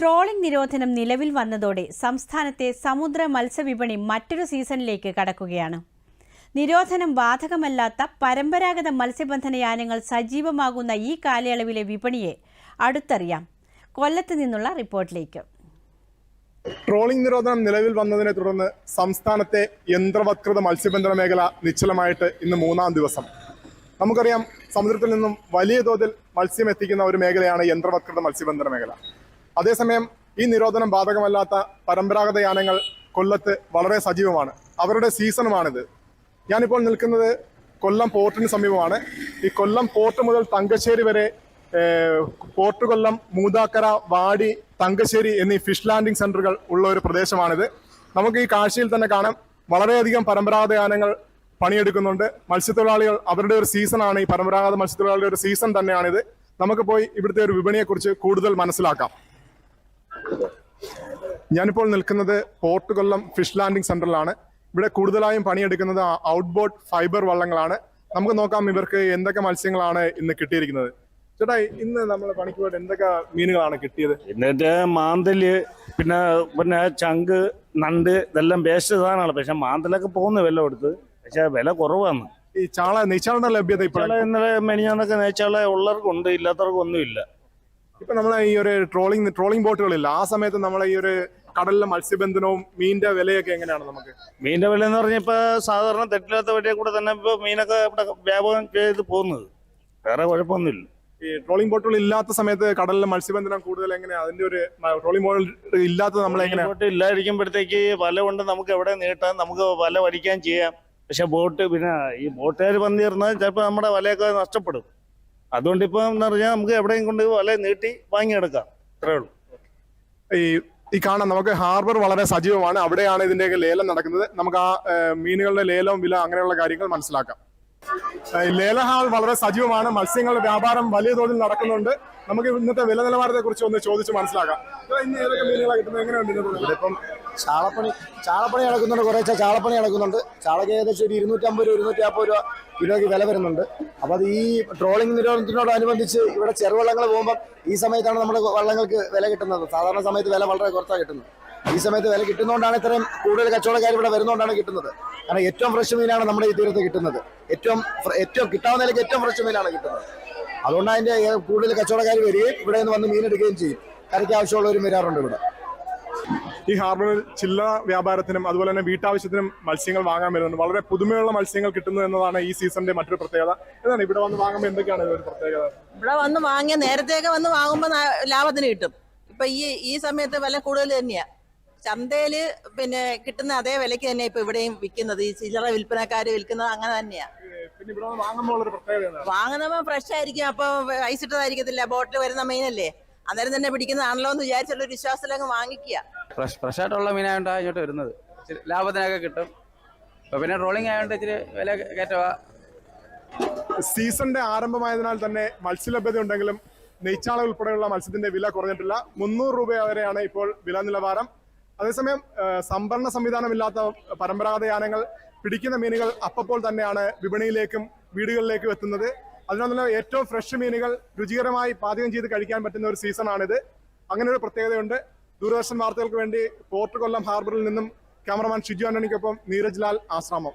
Trawling നിരോധനം നിലവിൽ വന്നതോടെ സംസ്ഥാനത്തെ സമുദ്ര മത്സ്യവിപണി മറ്റൊരു സീസണിലേക്ക് കടക്കുകയാണ്. നിരോധനം ബാധകമല്ലാത്ത പരമ്പരാഗത മത്സ്യബന്ധന യാനങ്ങൾ സജീവമാകുന്ന ഈ കാലയളവിലെ വിപണിയെ അടുത്തറിയാം. കൊല്ലത്ത് നിന്നുള്ള റിപ്പോർട്ടിലേക്ക്. ട്രോളിംഗ് നിരോധനം നിലവിൽ വന്നതിനെ തുടർന്ന് സംസ്ഥാനത്തെ യന്ത്രവത്കൃത മത്സ്യബന്ധന മേഖല നിശ്ചലമായിട്ട് ഇന്ന് മൂന്നാം ദിവസം. നമുക്കറിയാം സമുദ്രത്തിൽ നിന്നും വലിയ തോതിൽ മത്സ്യം എത്തിക്കുന്ന ഒരു മേഖലയാണ് യന്ത്രവത്കൃത മത്സ്യബന്ധന മേഖല. അതേസമയം ഈ നിരോധനം ബാധകമല്ലാത്ത പരമ്പരാഗത യാനങ്ങൾ കൊല്ലത്ത് വളരെ സജീവമാണ്. അവരുടെ സീസണുമാണിത്. ഞാനിപ്പോൾ നിൽക്കുന്നത് കൊല്ലം പോർട്ടിന് സമീപമാണ്. ഈ കൊല്ലം പോർട്ട് മുതൽ തങ്കശ്ശേരി വരെ പോർട്ട് കൊല്ലം മൂതാക്കര വാടി തങ്കശ്ശേരി എന്നീ ഫിഷ് ലാൻഡിംഗ് സെന്ററുകൾ ഉള്ള ഒരു പ്രദേശമാണിത്. നമുക്ക് ഈ കാഴ്ചയിൽ തന്നെ കാണാം വളരെയധികം പരമ്പരാഗത യാനങ്ങൾ പണിയെടുക്കുന്നുണ്ട്. മത്സ്യത്തൊഴിലാളികൾ അവരുടെ ഒരു സീസണാണ്. ഈ പരമ്പരാഗത മത്സ്യത്തൊഴിലാളികളുടെ ഒരു സീസൺ തന്നെയാണിത്. നമുക്ക് പോയി ഇവിടുത്തെ ഒരു വിപണിയെക്കുറിച്ച് കൂടുതൽ മനസ്സിലാക്കാം. ഞാനിപ്പോൾ നിൽക്കുന്നത് പോർട്ട് കൊല്ലം ഫിഷ് ലാൻഡിംഗ് സെന്ററിലാണ്. ഇവിടെ കൂടുതലായും പണിയെടുക്കുന്നത് ഔട്ട്ബോർഡ് ഫൈബർ വള്ളങ്ങളാണ്. നമുക്ക് നോക്കാം ഇവർക്ക് എന്തൊക്കെ മത്സ്യങ്ങളാണ് ഇന്ന് കിട്ടിയിരിക്കുന്നത്. ചേട്ടാ ഇന്ന് നമ്മൾ പണിക്ക് പോയിട്ട് എന്തൊക്കെ മീനുകളാണ് കിട്ടിയത്? ഇന്നത്തെ മാന്തൽ പിന്നെ പിന്നെ ചങ്ക് നണ്ട് ഇതെല്ലാം ബേസ്റ്റ് സാധനമാണ് പക്ഷെ മാന്തലൊക്കെ പോകുന്ന വില കൊടുത്ത്. പക്ഷെ വില കുറവാണ്. ഈ ചാള നെയ്ച്ചാളുടെ ലഭ്യത ഇപ്പോൾ ചില ഇന്നലെ മെനിഞ്ഞാന്നൊക്കെ നെയ്ച്ചാളെ ഉള്ളവർക്കുണ്ട് ഇല്ലാത്തവർക്കൊന്നും ഒന്നുമില്ല ഇപ്പൊ നമ്മൾ ഈ ഒരു ട്രോളിംഗ് ട്രോളിംഗ് ബോട്ടുകളില്ല ആ സമയത്ത് നമ്മൾ ഈ ഒരു കടലിലെ മത്സ്യബന്ധനവും മീനിന്റെ വിലയൊക്കെ എങ്ങനെയാണ് നമുക്ക്? മീനിന്റെ വില എന്ന് പറഞ്ഞാൽ ഇപ്പൊ സാധാരണ തെറ്റില്ലാത്ത വഴിയെ കൂടെ തന്നെ ഇപ്പൊ മീനൊക്കെ ഇവിടെ വ്യാപകം ചെയ്ത് പോകുന്നത്. വേറെ കുഴപ്പമൊന്നുമില്ല. ഈ ട്രോളിംഗ് ബോട്ടുകൾ ഇല്ലാത്ത സമയത്ത് കടലിലെ മത്സ്യബന്ധനം കൂടുതൽ എങ്ങനെയാ? അതിന്റെ ഒരു ട്രോളിംഗ് ബോട്ട് ഇല്ലാത്തത് നമ്മൾ എങ്ങനെ ബോട്ട് ഇല്ലാതിരിക്കുമ്പോഴത്തേക്ക് വല കൊണ്ട് നമുക്ക് എവിടെ നീട്ടാം? നമുക്ക് വല വലിക്കാൻ ചെയ്യാം. പക്ഷെ ബോട്ട് പിന്നെ ഈ ബോട്ടുകാർ വന്നിരുന്നാൽ ചിലപ്പോൾ നമ്മുടെ വലയൊക്കെ നഷ്ടപ്പെടും. അതുകൊണ്ട് ഇപ്പൊ എന്ന് പറഞ്ഞാൽ നമുക്ക് എവിടെയും കൊണ്ട് വല നീട്ടി വാങ്ങിയെടുക്കാം. അത്രേ ഉള്ളൂ. ഈ ഈ കാണാം നമുക്ക് ഹാർബർ വളരെ സജീവമാണ്. അവിടെയാണ് ഇതിന്റെയൊക്കെ ലേലം നടക്കുന്നത്. നമുക്ക് ആ മീനുകളുടെ ലേലവും വില അങ്ങനെയുള്ള കാര്യങ്ങൾ മനസ്സിലാക്കാം. ലേല ഹാൾ വളരെ സജീവമാണ്. മത്സ്യങ്ങളുടെ വ്യാപാരം വലിയ തോതിൽ നടക്കുന്നുണ്ട്. നമുക്ക് ഇന്നത്തെ വില നിലവാരത്തെ കുറിച്ച് ഒന്ന് ചോദിച്ച് മനസ്സിലാക്കാം. ഇന്ന് ഏതൊക്കെ മീനുകളാണ് കിട്ടുന്നത്? എങ്ങനെയുണ്ട്? ഇപ്പം ചാളപ്പണി ചാളപ്പണി നടക്കുന്നുണ്ട് കുറേശ്ശെ ചാളപ്പണി നടക്കുന്നുണ്ട്. ചാളയ്ക്ക് ഏകദേശം ഒരു ഇരുന്നൂറ്റമ്പത് രൂപ ഇരുന്നൂറ്റി നാൽപ്പത് രൂപ കിലോയ്ക്ക് വില വരുന്നുണ്ട്. അപ്പോൾ അത് ഈ ട്രോളിംഗ് നിരോധനത്തിനോടനുബന്ധിച്ച് ഇവിടെ ചെറുവള്ളങ്ങൾ പോകുമ്പോൾ ഈ സമയത്താണ് നമ്മുടെ വള്ളങ്ങൾക്ക് വില കിട്ടുന്നത്. സാധാരണ സമയത്ത് വില വളരെ കുറച്ചാണ് കിട്ടുന്നത്. ഈ സമയത്ത് വില കിട്ടുന്നതുകൊണ്ടാണ് ഇത്രയും കൂടുതൽ കച്ചവടക്കാർ ഇവിടെ വരുന്നതുകൊണ്ടാണ് കിട്ടുന്നത്. കാരണം ഏറ്റവും ഫ്രഷ് മീനാണ് നമ്മുടെ ഈ തീരത്ത് കിട്ടുന്നത്. ഏറ്റവും ഏറ്റവും കിട്ടാവുന്ന നിലയ്ക്ക് ഏറ്റവും ഫ്രഷ് മീനാണ് കിട്ടുന്നത്. അതുകൊണ്ട് അതിന്റെ കൂടുതൽ കച്ചവടക്കാർ വരികയും ഇവിടെ നിന്ന് വന്ന് മീനെടുക്കുകയും ചെയ്യും. കറിക്ക് ആവശ്യമുള്ളവരും വരാറുണ്ട് ഇവിടെ. ഈ ഹാർബറിൽ ചില്ലറ വ്യാപാരത്തിനും അതുപോലെ തന്നെ വീട്ടാവശ്യത്തിനും മത്സ്യങ്ങൾ വാങ്ങാൻ വരുന്നുണ്ട്. വളരെ പുതുമയുള്ള മത്സ്യങ്ങൾ കിട്ടുന്നു എന്നതാണ് ഈ സീസണിന്റെ മറ്റൊരു പ്രത്യേകത. എന്താണ് ഇവിടെ വന്ന് വാങ്ങുമ്പോൾ എന്തൊക്കെയാണ് ഒരു പ്രത്യേകത? ഇവിടെ വന്ന് വാങ്ങിയ നേരത്തെയൊക്കെ വന്ന് വാങ്ങുമ്പോൾ ലാഭത്തിന് കിട്ടും. ഇപ്പൊ ഈ ഈ സമയത്ത് വില കൂടുതൽ തന്നെയാ. ചന്തയിൽ പിന്നെ കിട്ടുന്ന അതേ വിലക്ക് തന്നെ ഇപ്പൊ ഇവിടെയും വിൽക്കുന്നത്. ഈ ചില്ലറ വിൽപ്പനക്കാര് വിൽക്കുന്നത് അങ്ങനെ തന്നെയാ. വാങ്ങുമ്പോൾ? ഫ്രഷ് ആയിരിക്കും. അപ്പൊ ഐസിട്ടതായിരിക്കത്തില്ല ബോട്ടിൽ വരുന്ന മീനല്ലേ? അന്നേരം തന്നെ പിടിക്കുന്നതാണല്ലോ എന്ന് വിചാരിച്ചുള്ള ഒരു വിശ്വാസത്തിലങ്ങ് വാങ്ങിക്കുക. ഫ്രഷ് ഫ്രഷ് ആയിട്ടുള്ള മീനായോണ്ടാണ് ഇങ്ങോട്ട് വരുന്നത്. ഇച്ചിരി ലാഭത്തിനൊക്കെ കിട്ടും. ഇപ്പൊ പിന്നെ ട്രോളിംഗ് ആയതുകൊണ്ട് ഇച്ചിരി വില കയറ്റവാ. സീസണിന്റെ ആരംഭമായതിനാൽ തന്നെ മത്സ്യലഭ്യത ഉണ്ടെങ്കിലും നെയ്ച്ചാള ഉൾപ്പെടെയുള്ള മത്സ്യത്തിന്റെ വില കുറഞ്ഞിട്ടില്ല. മുന്നൂറ് രൂപ വരെയാണ് ഇപ്പോൾ വില നിലവാരം. അതേസമയം സംഭരണ സംവിധാനമില്ലാത്ത പരമ്പരാഗത യാനങ്ങൾ പിടിക്കുന്ന മീനുകൾ അപ്പപ്പോൾ തന്നെയാണ് വിപണിയിലേക്കും വീടുകളിലേക്കും എത്തുന്നത്. അതിനാൽ തന്നെ ഏറ്റവും ഫ്രഷ് മീനുകൾ രുചികരമായി പാചകം ചെയ്ത് കഴിക്കാൻ പറ്റുന്ന ഒരു സീസണാണിത്. അങ്ങനെ ഒരു പ്രത്യേകതയുണ്ട്. ദൂരദർശൻ വാർത്തകൾക്ക് വേണ്ടി പോർട്ട് കൊല്ലം ഹാർബറിൽ നിന്നും ക്യാമറമാൻ ഷിജു ആന്റണിക്കൊപ്പം നീരജ് ലാൽ ആശ്രാമം.